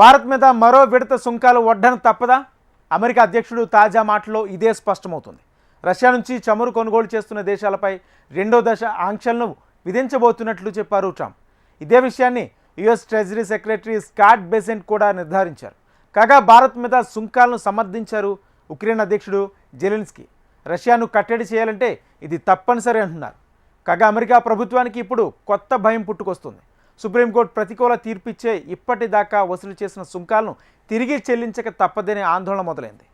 భారత్ మీద మరో విడత సుంకాలు వడ్డన తప్పదా? అమెరికా అధ్యక్షుడు తాజా మాటలో ఇదే స్పష్టమవుతుంది. రష్యా నుంచి చమురు కొనుగోలు చేస్తున్న దేశాలపై రెండో దశ ఆంక్షలను విధించబోతున్నట్లు చెప్పారు ట్రంప్. ఇదే విషయాన్ని US treasury secretary Scott Bessent కూడా నిర్ధారించారు. కాగా భారత్ మీద సుంకాలను సమర్థించారు ఉక్రెయిన్ అధ్యక్షుడు జెలెన్స్కీ. రష్యాను కట్టడి చేయాలంటే ఇది తప్పనిసరి అంటున్నారు. కాగా అమెరికా ప్రభుత్వానికి ఇప్పుడు కొత్త భయం పుట్టుకొస్తుంది. సుప్రీంకోర్టు ప్రతికూల తీర్పిచ్చే ఇప్పటిదాకా వసూలు చేసిన సుంకాలను తిరిగి చెల్లించక తప్పదనే ఆందోళన మొదలైంది.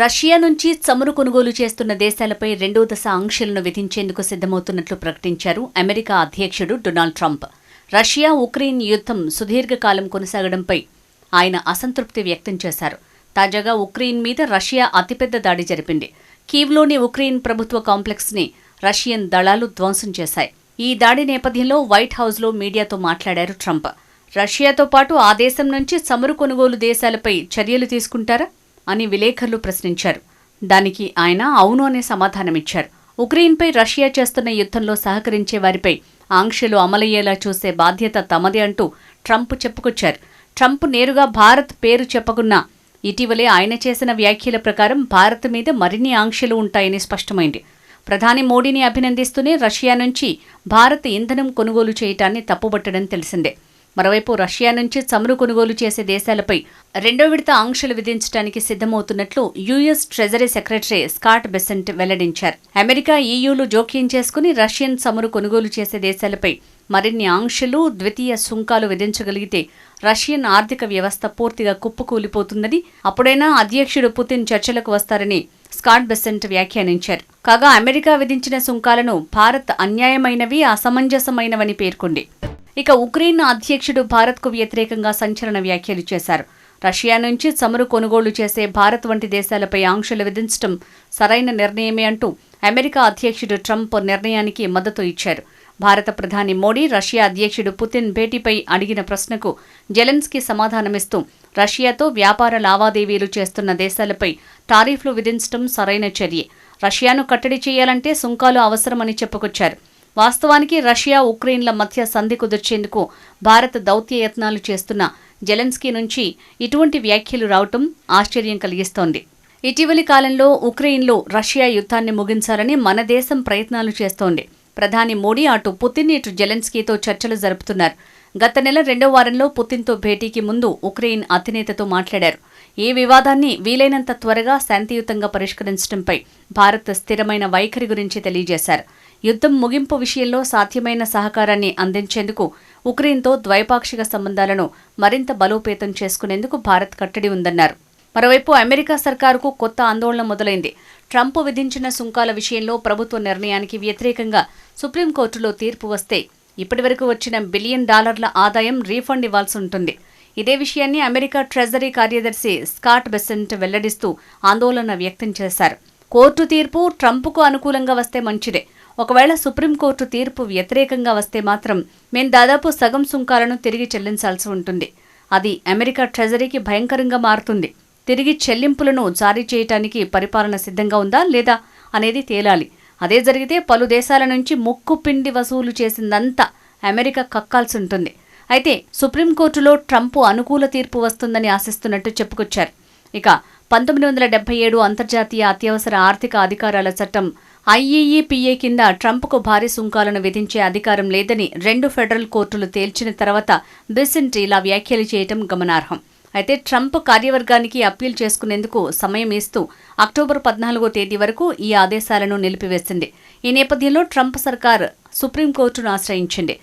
రష్యా నుంచి చమురు కొనుగోలు చేస్తున్న దేశాలపై రెండో దశ ఆంక్షలను విధించేందుకు సిద్ధమవుతున్నట్లు ప్రకటించారు అమెరికా అధ్యక్షుడు డొనాల్డ్ ట్రంప్. రష్యా ఉక్రెయిన్ యుద్ధం సుదీర్ఘకాలం కొనసాగడంపై ఆయన అసంతృప్తి వ్యక్తం చేశారు. తాజాగా ఉక్రెయిన్ మీద రష్యా అతిపెద్ద దాడి జరిపింది. కీవ్లోని ఉక్రెయిన్ ప్రభుత్వ కాంప్లెక్స్ని రష్యన్ దళాలు ధ్వంసం చేశాయి. ఈ దాడి నేపథ్యంలో వైట్ హౌస్లో మీడియాతో మాట్లాడారు ట్రంప్. రష్యాతో పాటు ఆ దేశం నుంచి చమురు కొనుగోలు దేశాలపై చర్యలు తీసుకుంటారా అని విలేకరులు ప్రశ్నించారు. దానికి ఆయన అవును అనే సమాధానమిచ్చారు. ఉక్రెయిన్పై రష్యా చేస్తున్న యుద్ధంలో సహకరించే వారిపై ఆంక్షలు అమలయ్యేలా చూసే బాధ్యత తమదే అంటూ ట్రంప్ చెప్పుకొచ్చారు. ట్రంప్ నేరుగా భారత్ పేరు చెప్పకున్నా ఇటీవలే ఆయన చేసిన వ్యాఖ్యల ప్రకారం భారత్ మీద మరిన్ని ఆంక్షలు ఉంటాయని స్పష్టమైంది. ప్రధాని మోడీని అభినందిస్తూనే రష్యా నుంచి భారత్ ఇంధనం కొనుగోలు చేయటాన్ని తప్పుబట్టడం తెలిసిందే. మరోవైపు రష్యా నుంచి చమురు కొనుగోలు చేసే దేశాలపై రెండో విడత ఆంక్షలు విధించడానికి సిద్ధమవుతున్నట్లు US treasury secretary Scott Bessent వెల్లడించారు. అమెరికా ఈయూలు జోక్యం చేసుకుని రష్యన్ చమురు కొనుగోలు చేసే దేశాలపై మరిన్ని ఆంక్షలు ద్వితీయ సుంకాలు విధించగలిగితే రష్యన్ ఆర్థిక వ్యవస్థ పూర్తిగా కుప్పకూలిపోతుందని అప్పుడైనా అధ్యక్షుడు పుతిన్ చర్చలకు వస్తారని స్కాట్ బెసెంట్ వ్యాఖ్యానించారు. కాగా అమెరికా విధించిన సుంకాలను భారత్ అన్యాయమైనవి అసమంజసమైనవని పేర్కొంది. ఇక ఉక్రెయిన్ అధ్యక్షుడు భారత్కు వ్యతిరేకంగా సంచలన వ్యాఖ్యలు చేశారు. రష్యా నుంచి చమురు కొనుగోలు చేసే భారత్ వంటి దేశాలపై ఆంక్షలు విధించడం సరైన నిర్ణయమే అంటూ అమెరికా అధ్యక్షుడు ట్రంప్ నిర్ణయానికి మద్దతు ఇచ్చారు. భారత ప్రధాని మోడీ రష్యా అధ్యక్షుడు పుతిన్ భేటీపై అడిగిన ప్రశ్నకు జెలెన్స్కీ సమాధానమిస్తూ రష్యాతో వ్యాపార లావాదేవీలు చేస్తున్న దేశాలపై టారిఫ్లు విధించడం సరైన చర్య. రష్యాను కట్టడి చేయాలంటే సుంకాలు అవసరమని చెప్పుకొచ్చారు. వాస్తవానికి రష్యా ఉక్రెయిన్ల మధ్య సంధి కుదిర్చేందుకు భారత దౌత్యయత్నాలు చేస్తున్న జెలెన్స్కీ నుంచి ఇటువంటి వ్యాఖ్యలు రావటం ఆశ్చర్యం కలిగిస్తోంది. ఇటీవలి కాలంలో ఉక్రెయిన్లో రష్యా యుద్ధాన్ని ముగించాలని మన దేశం ప్రయత్నాలు చేస్తోంది. ప్రధాని మోడీ అటు పుతిన్ ఇటు జెలెన్స్కీతో చర్చలు జరుపుతున్నారు. గత నెల రెండో వారంలో పుతిన్తో భేటీకి ముందు ఉక్రెయిన్ అధినేతతో మాట్లాడారు. ఈ వివాదాన్ని వీలైనంత త్వరగా శాంతియుతంగా పరిష్కరించడంపై భారత్ స్థిరమైన వైఖరి గురించి తెలియజేశారు. యుద్ధం ముగింపు విషయంలో సాధ్యమైన సహకారాన్ని అందించేందుకు ఉక్రెయిన్తో ద్వైపాక్షిక సంబంధాలను మరింత బలోపేతం చేసుకునేందుకు భారత్ కట్టడి ఉందన్నారు. మరోవైపు అమెరికా సర్కారుకు కొత్త ఆందోళన మొదలైంది. ట్రంప్ విధించిన సుంకాల విషయంలో ప్రభుత్వ నిర్ణయానికి వ్యతిరేకంగా సుప్రీంకోర్టులో తీర్పు వస్తే ఇప్పటివరకు వచ్చిన బిలియన్ డాలర్ల ఆదాయం రీఫండ్ ఇవ్వాల్సి ఉంటుంది. ఇదే విషయాన్ని అమెరికా ట్రెజరీ కార్యదర్శి స్కాట్ బెసెంట్ వెల్లడిస్తూ ఆందోళన వ్యక్తం చేశారు. కోర్టు తీర్పు ట్రంప్కు అనుకూలంగా వస్తే మంచిదే. ఒకవేళ సుప్రీంకోర్టు తీర్పు వ్యతిరేకంగా వస్తే మాత్రం మేం దాదాపు సగం సుంకాలను తిరిగి చెల్లించాల్సి ఉంటుంది. అది అమెరికా ట్రెజరీకి భయంకరంగా మారుతుంది. తిరిగి చెల్లింపులను జారీ చేయటానికి పరిపాలన సిద్ధంగా ఉందా లేదా అనేది తేలాలి. అదే జరిగితే పలు దేశాల నుంచి ముక్కు పిండి వసూలు చేసిందంతా అమెరికా కక్కాల్సి ఉంటుంది అయితే సుప్రీంకోర్టులో ట్రంప్ అనుకూల తీర్పు వస్తుందని ఆశిస్తున్నట్టు చెప్పుకొచ్చారు. ఇక పంతొమ్మిది వందల డెబ్బై ఏడు అంతర్జాతీయ అత్యవసర ఆర్థిక అధికారాల చట్టం ఐఈఈపీఏ కింద ట్రంప్కు భారీ సుంకాలను విధించే అధికారం లేదని రెండు ఫెడరల్ కోర్టులు తేల్చిన తర్వాత బిసెంట్ ఇలా వ్యాఖ్యలు చేయటం గమనార్హం. అయితే ట్రంప్ కార్యవర్గానికి అప్పీల్ చేసుకునేందుకు సమయం ఇస్తూ అక్టోబర్ పద్నాలుగో తేదీ వరకు ఈ ఆదేశాలను నిలిపివేసింది. ఈ నేపథ్యంలో ట్రంప్ సర్కార్ సుప్రీంకోర్టును ఆశ్రయించింది.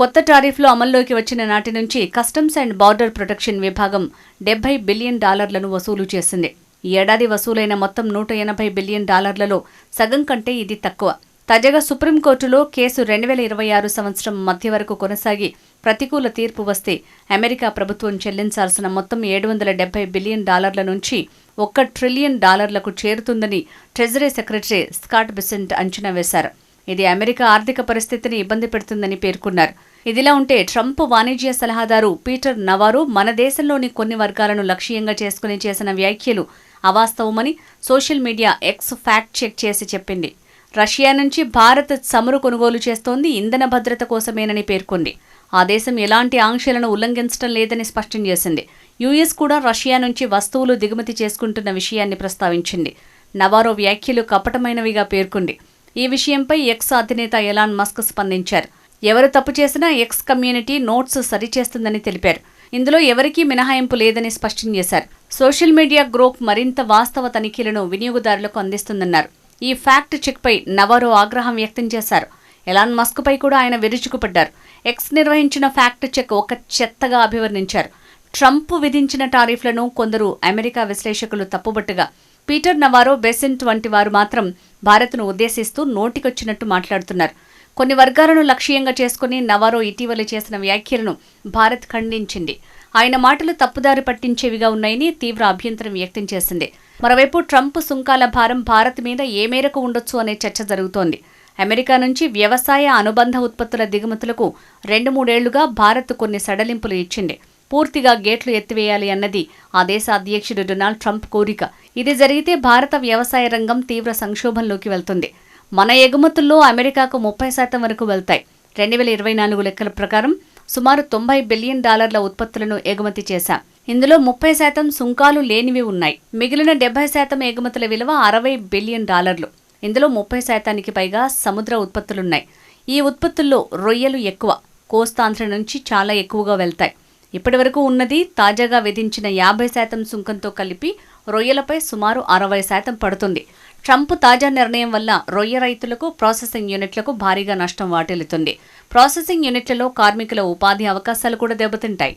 కొత్త టారిఫ్లు అమల్లోకి వచ్చిన నాటి నుంచి కస్టమ్స్ అండ్ బార్డర్ ప్రొటెక్షన్ విభాగం డెబ్బై బిలియన్ డాలర్లను వసూలు చేసింది. ఈ ఏడాది వసూలైన మొత్తం నూట ఎనభై బిలియన్ డాలర్లలో సగం కంటే ఇది తక్కువ. తాజాగా సుప్రీంకోర్టులో కేసు రెండు వేల ఇరవై ఆరు సంవత్సరం మధ్య వరకు కొనసాగి ప్రతికూల తీర్పు వస్తే అమెరికా ప్రభుత్వం చెల్లించాల్సిన మొత్తం ఏడు వందల డెబ్బై బిలియన్ డాలర్ల నుంచి ఒక్క ట్రిలియన్ డాలర్లకు చేరుతుందని ట్రెజరీ సెక్రటరీ స్కాట్ బిసెంట్ అంచనా వేశారు. ఇది అమెరికా ఆర్థిక పరిస్థితిని ఇబ్బంది పెడుతుందని పేర్కొన్నారు. ఇదిలా ఉంటే ట్రంప్ వాణిజ్య సలహాదారు పీటర్ నవారు మన దేశంలోని కొన్ని వర్గాలను లక్ష్యంగా చేసుకుని చేసిన వ్యాఖ్యలు అవాస్తవమని social media X fact check చేసి చెప్పింది. రష్యా నుంచి భారత్ చమురు కొనుగోలు చేస్తోంది ఇంధన భద్రత కోసమేనని పేర్కొంది. ఆ దేశం ఎలాంటి ఆంక్షలను ఉల్లంఘించడం లేదని స్పష్టం చేసింది. యుఎస్ కూడా రష్యా నుంచి వస్తువులు దిగుమతి చేసుకుంటున్న విషయాన్ని ప్రస్తావించింది. నవారో వ్యాఖ్యలు కపటమైనవిగా పేర్కొంది. ఈ విషయంపై ఎక్స్ అధినేత ఎలాన్ మస్క్ స్పందించారు. ఎవరు తప్పు చేసినా ఎక్స్ కమ్యూనిటీ నోట్స్ సరిచేస్తుందని తెలిపారు. ఇందులో ఎవరికీ మినహాయింపు లేదని స్పష్టం చేశారు. సోషల్ మీడియా గ్రూప్ మరింత వాస్తవ తనిఖీలను వినియోగదారులకు అందిస్తుందన్నారు. ఈ ఫ్యాక్ట్ చెక్పై నవారో ఆగ్రహం వ్యక్తం చేశారు. ఎలాన్ మస్క్పై కూడా ఆయన విరుచుకుపడ్డారు. ఎక్స్ నిర్వహించిన ఫ్యాక్ట్ చెక్ ఒక చెత్తగా అభివర్ణించారు. ట్రంప్ విధించిన టారిఫ్లను కొందరు అమెరికా విశ్లేషకులు తప్పుబట్టుగా పీటర్ నవారో బెసెంట్ వంటి వారు మాత్రం భారత్ను ఉద్దేశిస్తూ నోటికొచ్చినట్టు మాట్లాడుతున్నారు. కొన్ని వర్గాలను లక్ష్యంగా చేసుకుని నవారో ఇటీవల చేసిన వ్యాఖ్యలను భారత్ ఖండించింది. ఆయన మాటలు తప్పుదారి పట్టించేవిగా ఉన్నాయని తీవ్ర అభ్యంతరం వ్యక్తం చేసింది. మరోవైపు ట్రంప్ సుంకాల భారం భారత్ మీద ఏ మేరకు ఉండొచ్చు అనే చర్చ జరుగుతోంది. అమెరికా నుంచి వ్యవసాయ అనుబంధ ఉత్పత్తుల దిగుమతులకు రెండు మూడేళ్ళుగా భారత్ కొన్ని సడలింపులు ఇచ్చింది. పూర్తిగా గేట్లు ఎత్తివేయాలి అన్నది ఆ దేశ అధ్యక్షుడు డొనాల్డ్ ట్రంప్ కోరిక. ఇది జరిగితే భారత వ్యవసాయ రంగం తీవ్ర సంక్షోభంలోకి వెళ్తుంది. మన ఎగుమతుల్లో అమెరికాకు ముప్పై శాతం వరకు వెళ్తాయి. రెండు వేల ఇరవై నాలుగు లెక్కల ప్రకారం సుమారు తొంభై బిలియన్ డాలర్ల ఉత్పత్తులను ఎగుమతి చేశాం. ఇందులో ముప్పై శాతం సుంకాలు లేనివి ఉన్నాయి. మిగిలిన డెబ్బై శాతం ఎగుమతుల విలువ అరవై బిలియన్ డాలర్లు. ఇందులో ముప్పై శాతానికి పైగా సముద్ర ఉత్పత్తులున్నాయి. ఈ ఉత్పత్తుల్లో రొయ్యలు ఎక్కువ కోస్తాంధ్ర నుంచి చాలా ఎక్కువగా వెళ్తాయి. ఇప్పటివరకు ఉన్నది తాజాగా విధించిన యాభై శాతం సుంకంతో కలిపి రొయ్యలపై సుమారు అరవై శాతం పడుతుంది. ట్రంప్ తాజా నిర్ణయం వల్ల రొయ్య రైతులకు ప్రాసెసింగ్ యూనిట్లకు భారీగా నష్టం వాటిల్లుతుంది. ప్రాసెసింగ్ యూనిట్లలో కార్మికుల ఉపాధి అవకాశాలు కూడా దెబ్బతింటాయి.